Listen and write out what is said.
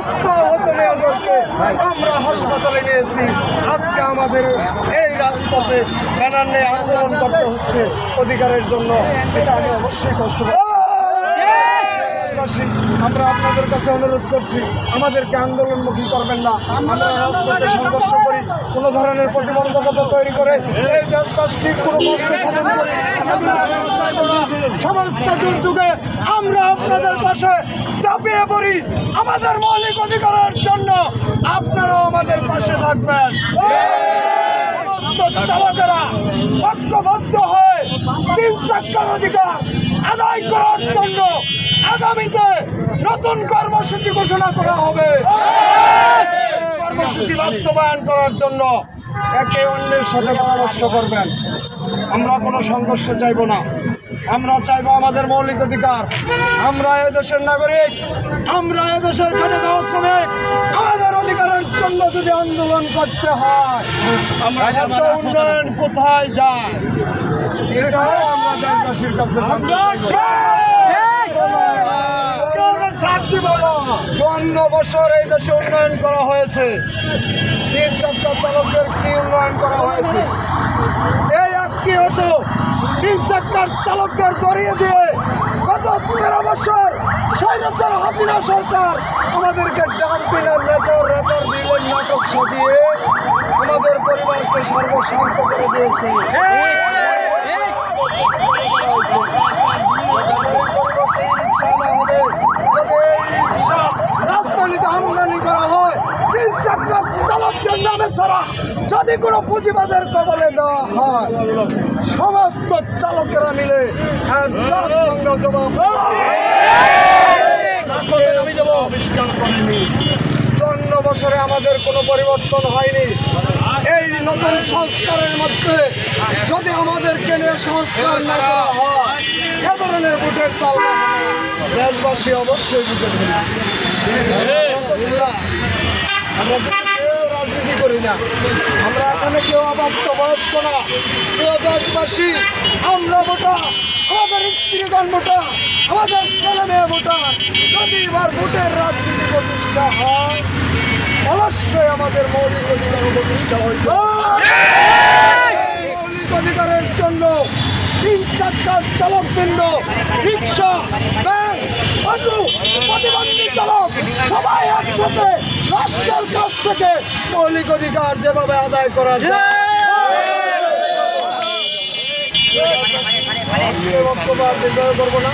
অবস্থা হতে ওদেরকে আমরা হাসপাতালে নিয়েছি। আজকে আমাদের এই রাজপথে ব্যানার নিয়ে আন্দোলন করতে হচ্ছে অধিকারের জন্য। এটা আমি অবশ্যই কষ্ট পাচ্ছি আমরা আপনাদের কাছে অনুরোধ করছি, আমাদেরকে আন্দোলনমুখী করবেন না। আমরা রাজপথে সংঘর্ষ করি, কোনো ধরনের প্রতিবন্ধকতা তৈরি করে এই দেশবাসীর কোনো কষ্ট সাধন করি এগুলো আমরা চাইব না সমস্ত দুর্যোগে আমরা আপনাদের পাশে চাপিয়ে পড়ি আমাদের মৌলিক অধিকারের জন্য। আপনারাও আমাদের পাশে থাকবেন। তিন অধিকার আদায় করার জন্য আগামীতে নতুন কর্মসূচি ঘোষণা করা হবে। কর্মসূচি বাস্তবায়ন করার জন্য একে অন্যের সাথে পরামর্শ করবেন। আমরা কোনো সংঘর্ষ চাইব না। আমরা চাইব আমাদের মৌলিক অধিকার। আমরা এদেশের নাগরিক। আমরা এদেশের খাটে শ্রমিক। আমাদের অধিকারের জন্য যদি আন্দোলন করতে হয় এত উন্নয়ন কোথায় যায়? এটাই আমরা দেশবাসীর কাছে চুয়ান্ন বছর এই দেশে উন্নয়ন করা হয়েছে। তিন চাক্কা চালকদের কি উন্নয়ন করা হয়েছে? তিন চাক্কার চালকদের জড়িয়ে দিয়ে গত তেরো বছর স্বৈরাচার হাসিনা সরকার আমাদেরকে ডাম্পিনের রেকর রেকর রিলের নাটক সাজিয়ে আমাদের পরিবারকে সর্বশান্ত করে দিয়েছে। রাজধানীতে আমদানি করা হয় তিন চাকার চালকদের নামে ছাড়া যদি কোনো পুঁজিবাদের কবলে দেওয়া হয়, সমস্ত চালকেরা মিলে আবিষ্কার করেনি চুয়ান্ন বছরে আমাদের কোনো পরিবর্তন হয়নি। এই নতুন সংস্কারের মধ্যে যদি আমাদেরকে নিয়ে সংস্কার না করা হয়, এ ধরনের ভোটের চাল দেশবাসী অবশ্যই বুঝে আমরা কেউ রাজনীতি করি না। আমরা এখানে কেউ অবাধ্য বয়স্ক না। প্রিয় দেশবাসী, আমরা ভোটা আমাদের স্ত্রীগণ ভোটা আমাদের ছেলে মেয়ে ভোটা যদি এবার ভোটের রাজনীতি প্রতিষ্ঠা হয়, অবশ্যই আমাদের মৌলিক অধিকার প্রতিষ্ঠা এই মৌলিক অধিকারের জন্য তিন চারটার চালক বৃন্দ, রিক্সা ভ্যান অটো, প্রতিবন্ধী চালক, সবাই একসাথে রাষ্ট্রের কাছ থেকে মৌলিক অধিকার যেভাবে আদায় করা যায় বক্তব্য আর করব না